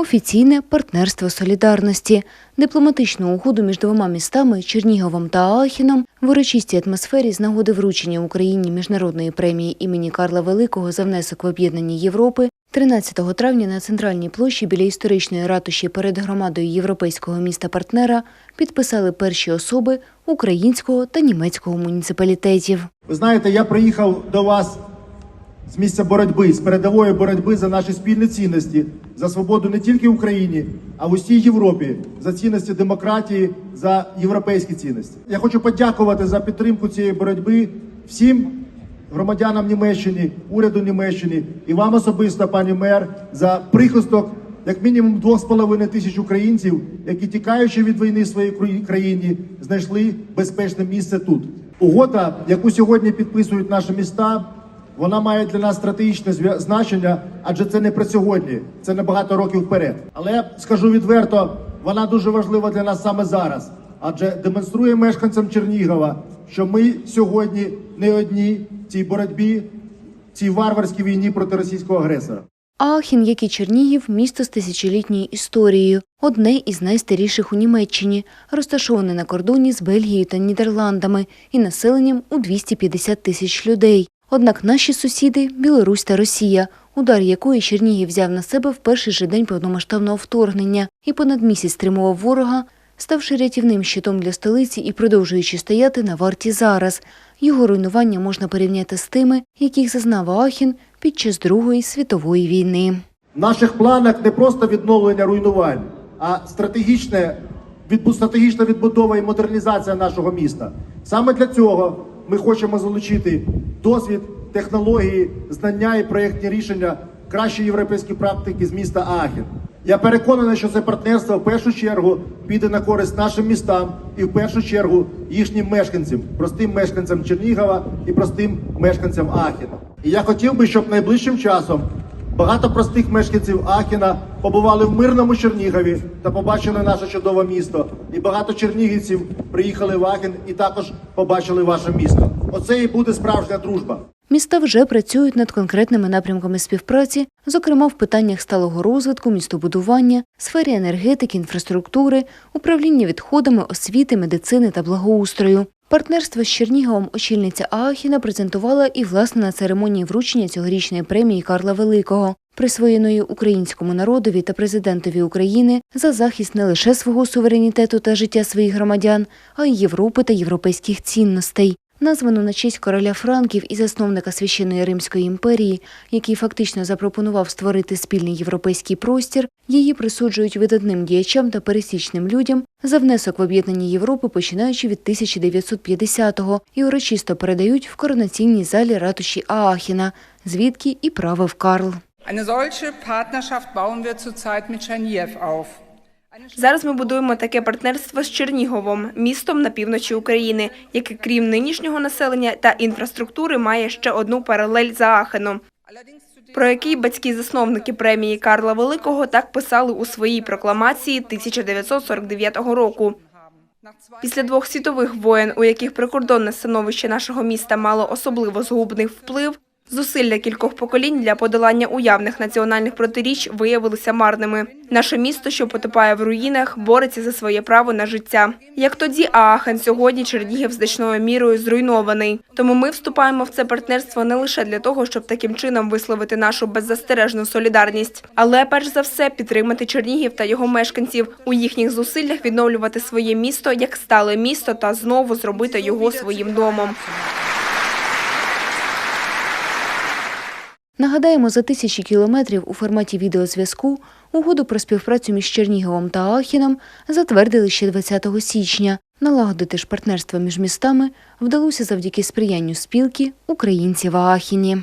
офіційне партнерство солідарності, дипломатичну угоду між двома містами Черніговом та Аахіном в урочистій атмосфері з нагоди вручення Україні міжнародної премії імені Карла Великого за внесок в об'єднання Європи. 13 травня на центральній площі біля історичної ратуші перед громадою європейського міста партнера підписали перші особи українського та німецького муніципалітетів. Ви знаєте, я приїхав до вас з місця боротьби, з передової боротьби за наші спільні цінності, за свободу не тільки в Україні, а в усій Європі, за цінності демократії, за європейські цінності. Я хочу подякувати за підтримку цієї боротьби всім громадянам Німеччини, уряду Німеччини і вам особисто, пані мер, за прихисток як мінімум двох з половиною тисяч українців, які тікаючи від війни в своїй країні, знайшли безпечне місце тут. Угода, яку сьогодні підписують наші міста, вона має для нас стратегічне значення, адже це не про сьогодні, це на багато років вперед. Але скажу відверто, вона дуже важлива для нас саме зараз, адже демонструє мешканцям Чернігова, що ми сьогодні не одні в цій боротьбі, в цій варварській війні проти російського агресора. Аахін, як і Чернігів, місто з тисячолітньою історією, одне із найстаріших у Німеччині, розташоване на кордоні з Бельгією та Нідерландами і населенням у 250 тисяч людей. Однак наші сусіди Білорусь та Росія, удар якої Чернігів взяв на себе в перший же день повномасштабного вторгнення і понад місяць стримував ворога, ставши рятівним щитом для столиці і продовжуючи стояти на варті зараз. Його руйнування можна порівняти з тими, яких зазнав Аахін під час Другої світової війни. В наших планах не просто відновлення руйнувань, а стратегічне стратегічна відбудова і модернізація нашого міста. Саме для цього ми хочемо залучити досвід, технології, знання і проєктні рішення кращої європейської практики з міста Аахен. Я переконаний, що це партнерство в першу чергу піде на користь нашим містам і в першу чергу їхнім мешканцям, простим мешканцям Чернігова і простим мешканцям Ахіна. І я хотів би, щоб найближчим часом Багато простих мешканців Ахіна побували в мирному Чернігові та побачили наше чудове місто. І багато чернігівців приїхали в Ахін і також побачили ваше місто. Оце і буде справжня дружба. Міста вже працюють над конкретними напрямками співпраці, зокрема в питаннях сталого розвитку, містобудування, сфері енергетики, інфраструктури, управління відходами, освіти, медицини та благоустрою. Партнерство з Черніговом очільниця Аахіна презентувала і власне на церемонії вручення цьогорічної премії Карла Великого, присвоєної українському народові та президентові України за захист не лише свого суверенітету та життя своїх громадян, а й Європи та європейських цінностей. Названу на честь короля Франків і засновника священної Римської імперії, який фактично запропонував створити спільний європейський простір, її присуджують видатним діячам та пересічним людям за внесок в об'єднання Європи, починаючи від 1950-го, і урочисто передають в коронаційній залі ратуші Аахіна, звідки і правив Карл. Eine solche Partnerschaft bauen wir zurzeit mit Czerniew auf. Зараз ми будуємо таке партнерство з Черніговом, містом на півночі України, яке крім нинішнього населення та інфраструктури має ще одну паралель за Allerdings про який батьки засновники премії Карла Великого так писали у своїй прокламації 1949 року. Після двох світових воєн, у яких прикордонне становище нашого міста мало особливо згубний вплив, зусилля кількох поколінь для подолання уявних національних протиріч виявилися марними. Наше місто, що потопає в руїнах, бореться за своє право на життя. Як тоді Аахен, сьогодні Чернігів значною мірою зруйнований. Тому ми вступаємо в це партнерство не лише для того, щоб таким чином висловити нашу беззастережну солідарність, але перш за все підтримати Чернігів та його мешканців у їхніх зусиллях відновлювати своє місто як стале місто та знову зробити його своїм домом. Нагадаємо, за тисячі кілометрів у форматі відеозв'язку угоду про співпрацю між Черніговом та Ахіном затвердили ще 20 січня. Налагодити ж партнерство між містами вдалося завдяки сприянню спілки українців в Аахіні.